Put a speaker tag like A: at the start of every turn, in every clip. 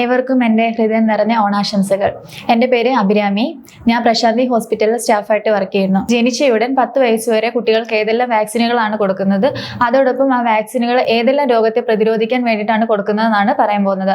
A: ഏവർക്കും എന്റെ ഹൃദയം നിറഞ്ഞ ഓണാശംസകൾ. എന്റെ പേര് അഭിരാമി. ഞാൻ പ്രശാന്തി ഹോസ്പിറ്റലിൽ സ്റ്റാഫായിട്ട് വർക്ക് ചെയ്യുന്നു. ജനിച്ചയുടൻ പത്ത് വയസ്സ് വരെ കുട്ടികൾക്ക് ഏതെല്ലാം വാക്സിനുകളാണ് കൊടുക്കുന്നത്? അതോടൊപ്പം ആ വാക്സിനുകൾ ഏതെല്ലാം രോഗത്തെ പ്രതിരോധിക്കാൻ വേണ്ടിയിട്ടാണ് കൊടുക്കുന്നതെന്നാണ് പറയാൻ പോകുന്നത്.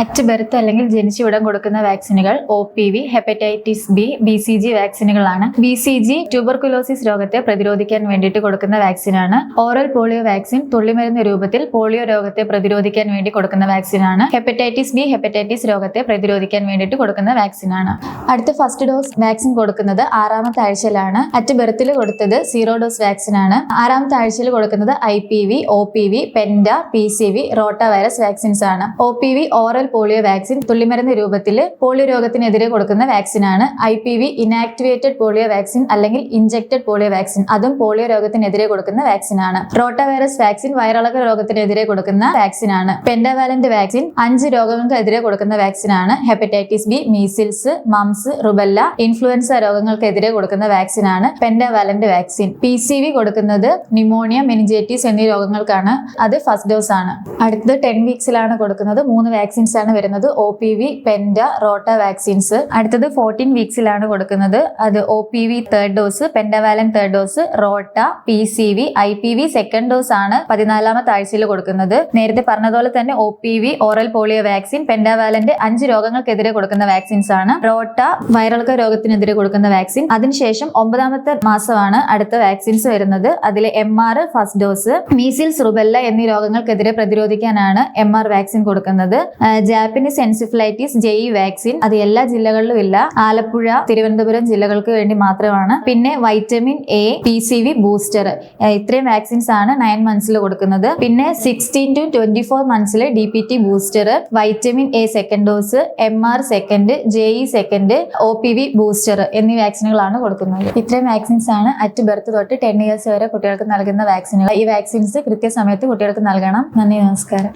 A: അറ്റ് ബെർത്ത് അല്ലെങ്കിൽ ജനിച്ച ഉടൻ കൊടുക്കുന്ന വാക്സിനുകൾ O P V hepatitis B B C G വാക്സിനുകളാണ്. B C G tuberculosis രോഗത്തെ പ്രതിരോധിക്കാൻ വേണ്ടിയിട്ട് കൊടുക്കുന്ന വാക്സിനാണ്. ഓറൽ പോളിയോ വാക്സിൻ തുള്ളിമരുന്ന് രൂപത്തിൽ പോളിയോ രോഗത്തെ പ്രതിരോധിക്കാൻ വേണ്ടി കൊടുക്കുന്ന വാക്സിനാണ്. ഹെപ്പറ്റൈറ്റിസ് ബി ഹെപ്പറ്റൈറ്റിസ് രോഗത്തെ പ്രതിരോധിക്കാൻ വേണ്ടിയിട്ട് കൊടുക്കുന്ന വാക്സിനാണ്. അടുത്ത ഫസ്റ്റ് ഡോസ് വാക്സിൻ കൊടുക്കുന്നത് ആറാമത്തെ ആഴ്ചയിലാണ്. അറ്റ് ബെർത്തിൽ കൊടുത്തത് സീറോ ഡോസ് വാക്സിനാണ് ആറാമത്തെ ആഴ്ചയിൽ കൊടുക്കുന്നത് I P V O P V penta P C V rotavirus vaccines ആണ്. O P V oral polio vaccine തുള്ളിമരുന്ന് രൂപത്തിൽ പോളിയോ രോഗത്തിനെതിരെ കൊടുക്കുന്ന വാക്സിനാണ് I P V inactivated polio vaccine അല്ലെങ്കിൽ ഇഞ്ചക്റ്റഡ് പോളിയോ വാക്സിൻ. അതും പോളിയോ രോഗത്തിനെതിരെ കൊടുക്കുന്ന വാക്സിനാണ്. റോട്ട വൈറസ് വാക്സിൻ വയറിളക്ക രോഗത്തിനെതിരെ കൊടുക്കുന്ന വാക്സിനാണ്. പെൻഡാവാലന്റ് വാക്സിൻ അഞ്ച് രോഗങ്ങൾക്കെതിരെ കൊടുക്കുന്ന വാക്സിനാണ്. Hepatitis B measles mumps rubella influenza രോഗങ്ങൾക്കെതിരെ കൊടുക്കുന്ന വാക്സിനാണ് pentavalent vaccine. P C V കൊടുക്കുന്നത് ന്യൂമോണിയ മെനിഞ്ചൈറ്റിസ് എന്നീ രോഗങ്ങൾക്കാണ്. അത് ഫസ്റ്റ് ഡോസ് ആണ് അടുത്തത് ടെൻ വീക്സിലാണ് കൊടുക്കുന്നത്. മൂന്ന് വാക്സിൻസ് ആണ് വരുന്നത്. O P V penta rota vaccines അടുത്തത് ഫോർട്ടീൻ വീക്സിലാണ് കൊടുക്കുന്നത്. അത് O P V third dose pentavalent third dose rota P C V I P V second dose ആണ് പതിനാലാമത്തെ ആഴ്ചയിൽ കൊടുക്കുന്നത്. നേരത്തെ പറഞ്ഞതുപോലെ തന്നെ O P V oral polio vaccine പെൻഡവാലന്റെ അഞ്ച് രോഗങ്ങൾക്കെതിരെ കൊടുക്കുന്ന വാക്സിൻസ് ആണ്. റോട്ട വയറിളക്ക രോഗത്തിനെതിരെ കൊടുക്കുന്ന വാക്സിൻ അതിനുശേഷം ഒമ്പതാമത്തെ മാസമാണ് അടുത്ത വാക്സിൻസ് വരുന്നത്. അതിൽ M R first dose measles rubella എന്നീ രോഗങ്ങൾക്കെതിരെ പ്രതിരോധിക്കാനാണ് എം ആർ വാക്സിൻ കൊടുക്കുന്നത്. ജാപ്പനീസ് എൻസിഫ്ലൈറ്റിസ് ജെഇ വാക്സിൻ അത് എല്ലാ ജില്ലകളിലും ഇല്ല. ആലപ്പുഴ തിരുവനന്തപുരം ജില്ലകൾക്ക് വേണ്ടി മാത്രമാണ്. പിന്നെ vitamin A P C V booster. ഇത്രയും വാക്സിൻസ് ആണ് നയൻ മന്ത്സിൽ കൊടുക്കുന്നത്. പിന്നെ sixteen to twenty four മന്ത്സിൽ D P T booster vitamin A second dose M R second JE second O P V booster എന്നീ വാക്സിനുകളാണ് കൊടുക്കുന്നത്. ഇത്രയും വാക്സിൻസ് ആണ് അറ്റ് ബർത്ത് തൊട്ട് ടെൻ ഇയേഴ്സ് വരെ കുട്ടികൾക്ക് നൽകുന്ന വാക്സിനുകൾ. ഈ വാക്സിൻസ് കൃത്യസമയത്ത് കുട്ടികൾക്ക് നൽകണം. നന്ദി നമസ്കാരം.